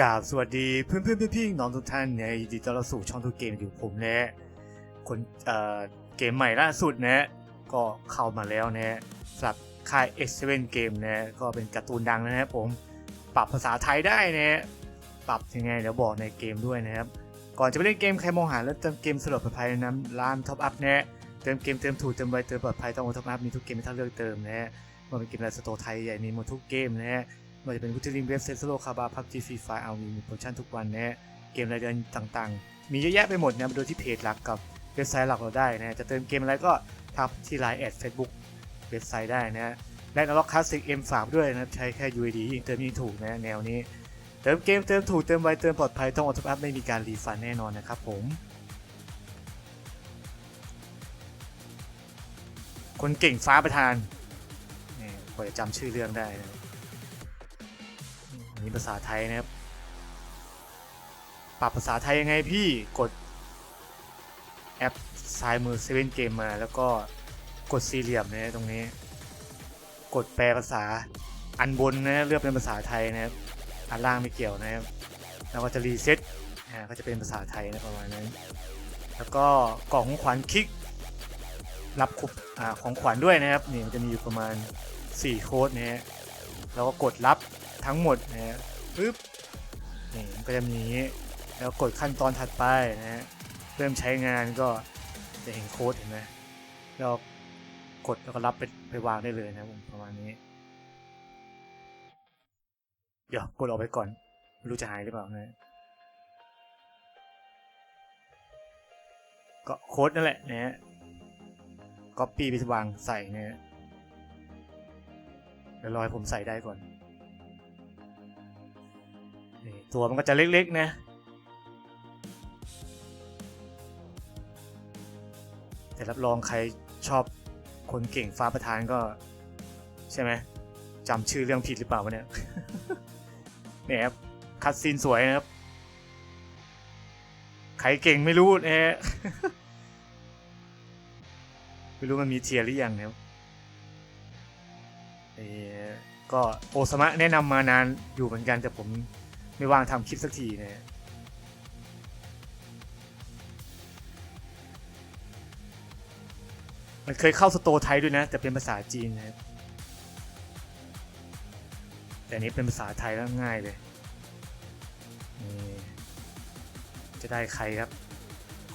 กราบสวัสดีเพื่อนเพื่อนพี่ๆน้องทุกท่านเนี่ยยินดีต้อนรับสู่ช่องทุกเกมอยู่ผมนะคนเอ่อเกมใหม่ล่าสุดนะก็เข้ามาแล้วนะสำหรับค่าย X7 เกมนะก็เป็นการ์ตูนดังนะครับผมปรับภาษาไทยได้นะปรับยังไงเดี๋ยวบอกในเกมด้วยนะครับ ก่อนจะไปเล่นเกมใครมองหาแล้วเติมเกมสะดปลอดภัยน้ำร้านท็อปอัพนะเติมเกมเติมถูกเติมไวเติมปลอดภัยต้องโอท็อปอัพมีทุกเกมให้ท่านเลือกเติมนะมันเป็นเกมในสโตร์ไทยใหญ่มีหมดทุกเกมนะไมันจะเป็นพุทธลิงเว็บเซ็ตโลคาบาพับจีฟรีไฟเอามีโปรโมชั่นทุกวันนะฮะเกมรายเดือนต่างๆ มีเยอะแยะไปหมดนะมาดูที่เพจหลักกับเว็บไซต์หลักเราได้นะจะเติมเกมอะไรก็ทักที่ไลน์แอดเฟซบุ๊กเว็บไซต์ได้นะและนล็อกคลาสสิกเอ็มฝากด้วยนะใช้แค่ UID ยิ่งเติมยิ่งถูกนะแนวนี้ เติมเกมเติมถูกเติมไวเติมปลอดภัยต้องออโต้อัพไม่มีการรีฟันแน่นอนนะครับผม คนเก่งฟ้าประธานนี่พอจะจำชื่อเรื่องได้นะ นนี้ภาษาไทยนะครับ ปรับภาษาไทยยังไงพี่ กดแอปซ้ายมือเซเว่นเกมมา แล้วก็กดสี่เหลี่ยมนะตรงนี้ กดแปลภาษาอันบนนะเลือกเป็นภาษาไทยนะครับ อันล่างไม่เกี่ยวนะครับแล้วก็จะรีเซ็ตอ่าก็จะเป็นภาษาไทยนะประมาณนั้น แล้วก็กล่องของขวัญคลิก รับคุปอ่าของขวัญด้วยนะครับนี่มันจะมีอยู่ประมาณ 4 โค้ดนะฮะแล้วก็กดรับ ทั้งหมดนะฮะปึ๊บนี่มันก็จะมีแล้วกดขั้นตอนถัดไปนะฮะเริ่มใช้งานก็จะเห็นโค้ดเห็นไหมแล้วกดแล้วก็รับไปไปวางได้เลยนะผมประมาณนี้ เดี๋ยวกดออกไปก่อนไม่รู้จะหายหรือเปล่านะก็โค้ดนั่นแหละนะฮะก๊อปปี้ไปวางใส่นะฮะเดี๋ยวรอให้ผมใส่ได้ก่อน ตัวมันก็จะเล็กๆนะแต่รับรองใครชอบคนเก่งฟ้าประธานก็ ใช่ไหมจำชื่อเรื่องผิดหรือเปล่าวะเนี่ยเนี่ยครับคัดซีนสวยนะครับ ใครเก่งไม่รู้นะฮะไม่รู้มันมีเทียร์หรือยังเนะครับเอ่อก็โอซามะแนะนำมานานอยู่เหมือนกันแต่ผม ไม่ว่างทำคลิปสักทีนะมันเคยเข้าสโตไทยด้วยนะ แต่เป็นภาษาจีนนะครับแต่นี้เป็นภาษาไทยแล้วง่ายเลย จะได้ใครครับ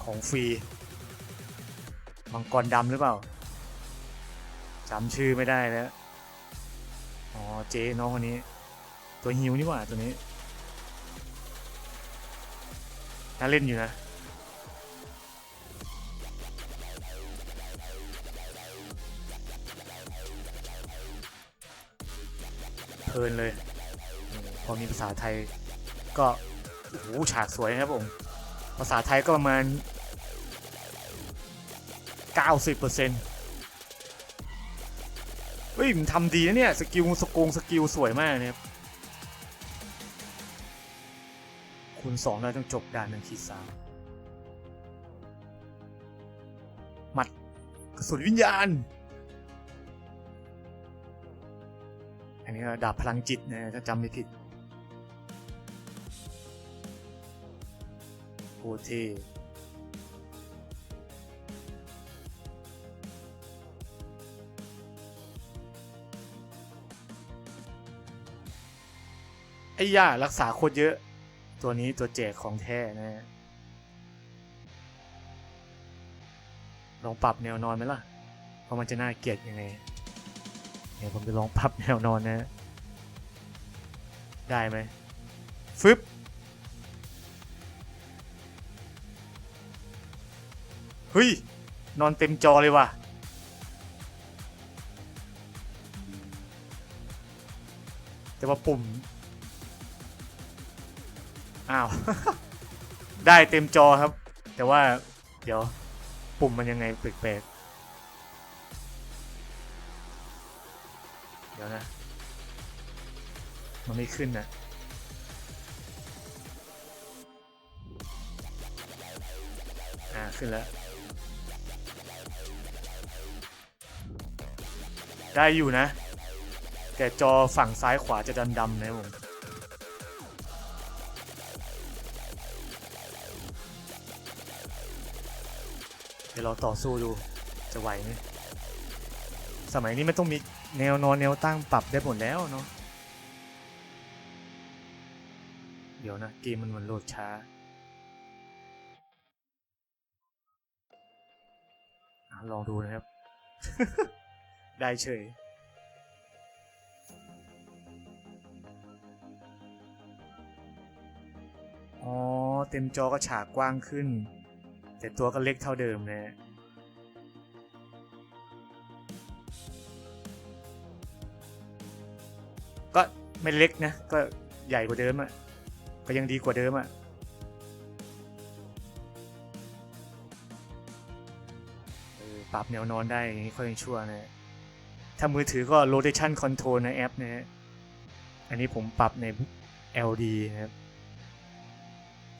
ของฟรี มังกรดำหรือเปล่าจำชื่อไม่ได้แล้ว อ๋อ เจ๊น้องคนนี้ ตัวฮิวนี่หว่าตัวนี้ น่าเล่นอยู่นะเพลินเลย พอมีภาษาไทยก็โอ้โหฉากสวยนะครับผม ภาษาไทยก็ประมาณ 90%เฮ้ยมันทำดีนะเนี่ย สกิลสกงสกิลสวยมากนะครับ คูณสองเราต้องจบด่านหนึ่งขีดสามหมัดกระสุนวิญญาณ อันนี้ดาบพลังจิตนะถ้าจำไม่ผิดโอเทไอ้ย่ารักษาโคตรเยอะ ตัวนี้ตัวแจกของแท้นะฮะลองปรับแนวนอนไหมล่ะเพราะมันจะน่าเกลียดยังไงเดี๋ยวผมจะลองปรับแนวนอนนะฮะได้ไหมฟึบเฮ้ย นอนเต็มจอเลยว่ะ แต่ว่าปุ่ม อ้าว ได้เต็มจอครับ แต่ว่าเดี๋ยวปุ่มมันยังไงแปลกๆเดี๋ยวนะ มันไม่ขึ้นนะอ่าขึ้นแล้ว ได้อยู่นะ แต่จอฝั่งซ้ายขวาจะดำๆนะผม เราต่อสู้ดูจะไหวไหมสมัยนี้ไมันต้องมีแนวนอนแนวตั้งปรับได้หมดแล้วเนาะเดี๋ยวนะ เกมมันมันโหลดช้าอลองดูนะครับ ได้เฉยอ๋อ เต็มจอก็ฉากกว้างขึ้น แต่ตัวก็เล็กเท่าเดิมนะก็ไม่เล็กนะ ก็ใหญ่กว่าเดิมอะก็ยังดีกว่าเดิมอะเออปรับแนวนอนได้อย่างนี้ค่อยชั่วนะถ้ามือถือก็ rotation control ในแอปนะฮะ อันนี้ผมปรับใน LD นะครับ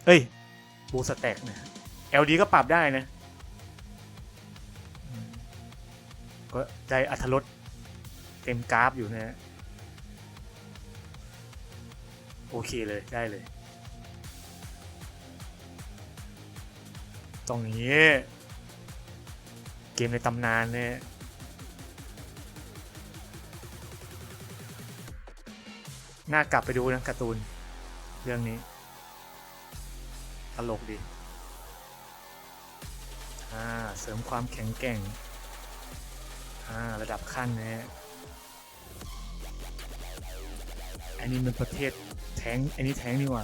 เอ้ยบูสแต็กนะ LD ก็ปรับได้นะ ก็ได้อัธรสเต็มกราฟอยู่นะฮะโอเคเลยได้เลย ตรงนี้ เกมในตำนานเนี่ยน่ากลับไปดูนะการ์ตูน เรื่องนี้ ตลกดี อ่าเสริมความแข็งแกร่งอ่าระดับขั้นนะฮะอันนี้มันประเภทแทงอันนี้แทงนี่หว่า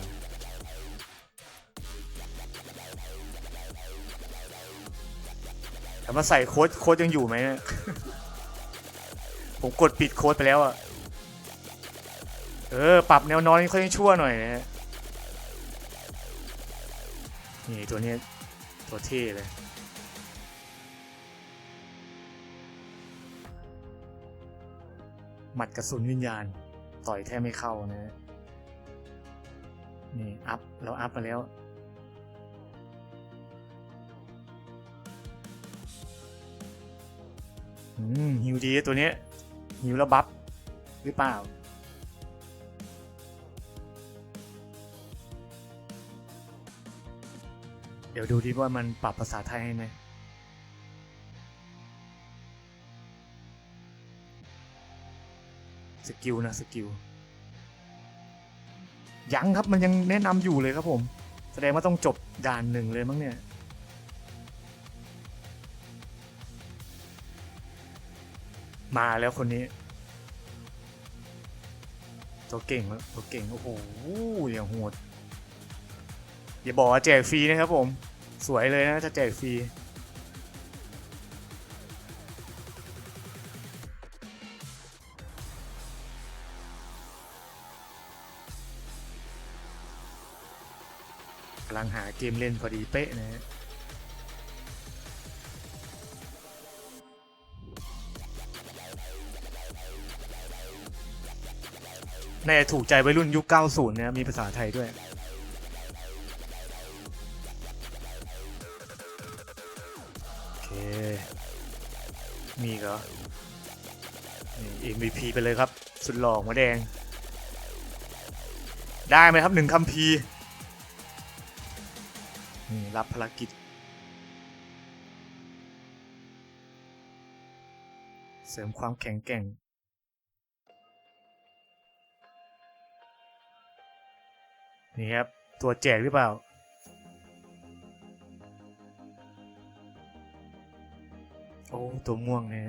แต่มาใส่โค้ดโค้ดยังอยู่ไหมเนี่ยผมกดปิดโค้ดไปแล้วอะเออ ปรับแนวนอนค่อยชั่วหน่อยนะฮะนี่ตัวนี้ตัวเท่เลย หมัดกระสุนวิญญาณ ต่อยแทบไม่เข้านะนี่อัพเราอัพมาแล้ว อืมฮิวดีตัวนี้ยฮิวแล้วบัฟหรือเปล่าเดี๋ยวดูดิว่ามันปรับภาษาไทยให้ไหม กิลนะสกิลยังครับมันยังแนะนำอยู่เลยครับผม แสดงว่าต้องจบด่านหนึ่งเลยมั้งเนี่ยมาแล้วคนนี้ ตัวเก่งตัวเก่งโอ้โหอย่างโหดอย่าบอกว่าแจกฟรีนะครับผม สวยเลยนะถ้าแจกฟรีำลังหาเกมเล่นพอดีเป๊ะนะฮะน่าจะถูกใจวัยรุ่นยุค 90 นะมีภาษาไทยด้วย โอเค มีเหรอ MVP ไปเลยครับ สุดหล่อหัวแดง ได้ไหมครับหนึ่งคัมภี นี่รับภารกิจ เสริมความแข็งแกร่ง นี่ครับ ตัวแจกหรือเปล่า โอ้ ตัวม่วงเนี่ย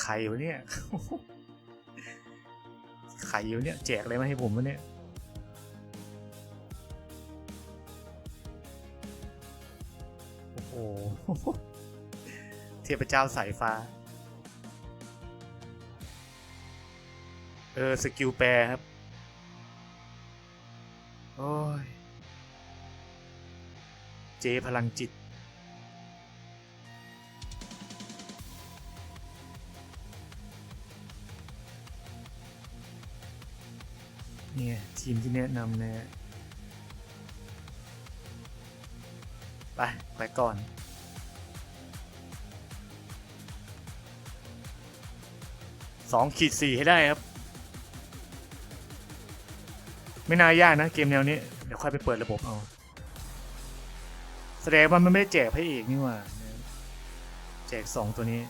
ไข่วะเนี่ยไข่อยู่เนี่ย แจกอะไรมาให้ผมวะเนี่ย เทพเจ้าสายฟ้า เออ สกิลแปรครับ โอ้ย เจพลังจิต เนี่ย ทีมที่แนะนำเนี่ย ไปก่อน สองขีดสี่ให้ได้ครับ ไม่น่ายากนะเกมแนวนี้ เดี๋ยวค่อยไปเปิดระบบเอา แสดงว่ามันไม่ได้แจกพระเอกนี่หว่า แจกสองตัวนี้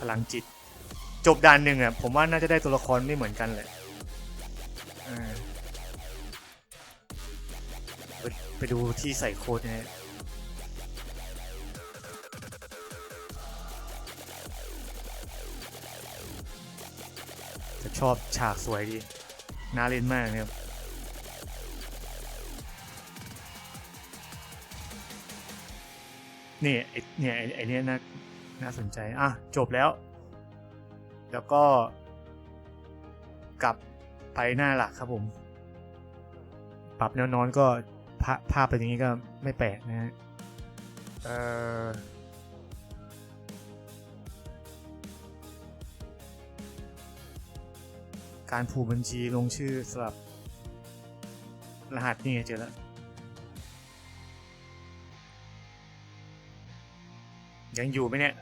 พลังจิต จบด่านหนึ่งอะผมว่าน่าจะได้ตัวละครไม่เหมือนกันแหละ ไปดูที่ใส่โค้ดนะฮะชอบฉากสวยดีน่าเล่นมากเนะครับนี่ไอเนี่ยไอ้ไอเนี้ยน่าน่าสนใจ อะ จบแล้ว แล้วก็ กลับไปหน้าหลักครับผม ปรับแนวนอนก็ ภาภาพเป็นอย่างนี้ก็ไม่แปลกนะฮะเอ่อการผูกบัญชีลงชื่อสลับ รหัสนี่ไงเจอแล้ว ยังอยู่ไหมเนี่ย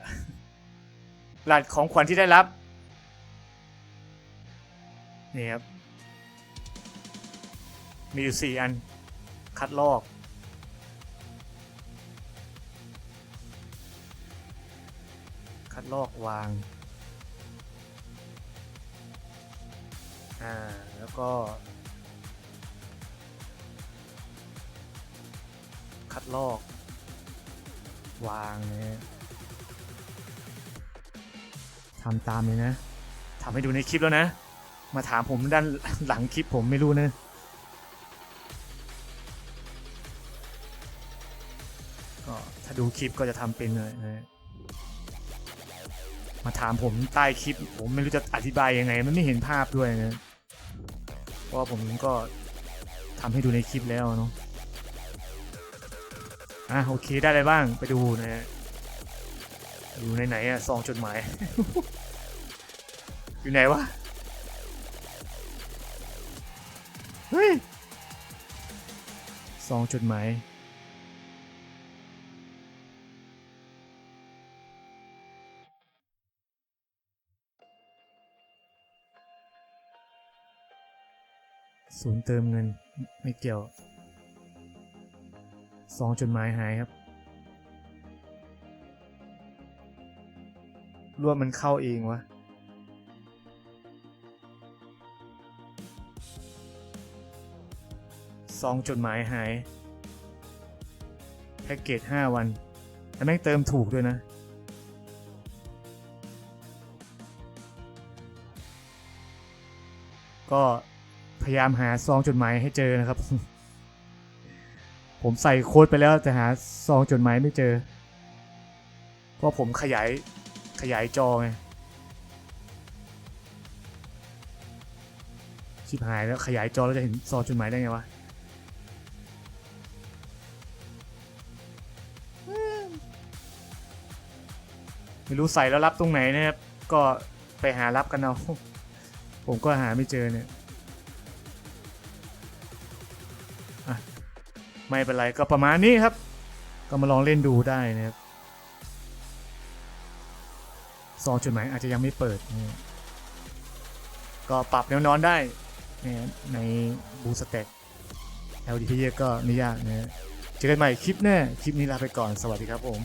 รหัสของขวัญที่ได้รับ นี่ครับ มีอยู่สี่อัน คัดลอก คัดลอกวาง อ่า แล้วก็ คัดลอก วางเนี่ยทำตามเลยนะทำให้ดูในคลิปแล้วนะ มาถามผมด้านหลังคลิปผมไม่รู้นะ ดูคลิปก็จะทำเป็นเลยนะมาถามผมใต้คลิป ผมไม่รู้จะอธิบายยังไง มันไม่เห็นภาพด้วยนะเพราะผมก็ทำให้ดูในคลิปแล้วเนาะอะโอเคได้อะไรบ้างไปดูนะฮะอยู่ในไหนอะซองจดหมาย อยู่ไหนวะ เฮ้ยซองจดหมาย ศูนย์เติมเงินไม่เกี่ยวซองจดหมายหายครับรวมมันเข้าเองวะซองจดหมายหาย แพ็กเกจ 5 วันแต่แม่งเติมถูกด้วยนะ ก็ พยายามหาซองจดหมายให้เจอนะครับ ผมใส่โค้ดไปแล้วแต่หาซองจดหมายไม่เจอ เพราะผมขยายขยายจอไงชิบหายแล้วขยายจอแล้วจะเห็นซองจดหมายได้ไงวะไม่รู้ใส่แล้วรับตรงไหนนะครับ ก็ไปหารับกันเอา ผมก็หาไม่เจอเนี่ย ไม่เป็นไรก็ประมาณนี้ครับ ก็มาลองเล่นดูได้นะครับซองจดหมายอาจจะยังไม่เปิดนะก็ปรับแนวนอนได้นะในบูสเต็ก LD ที่เยก็ไม่ยากนะเจอกันใหม่คลิปหน้า คลิปนี้ลาไปก่อนสวัสดีครับผม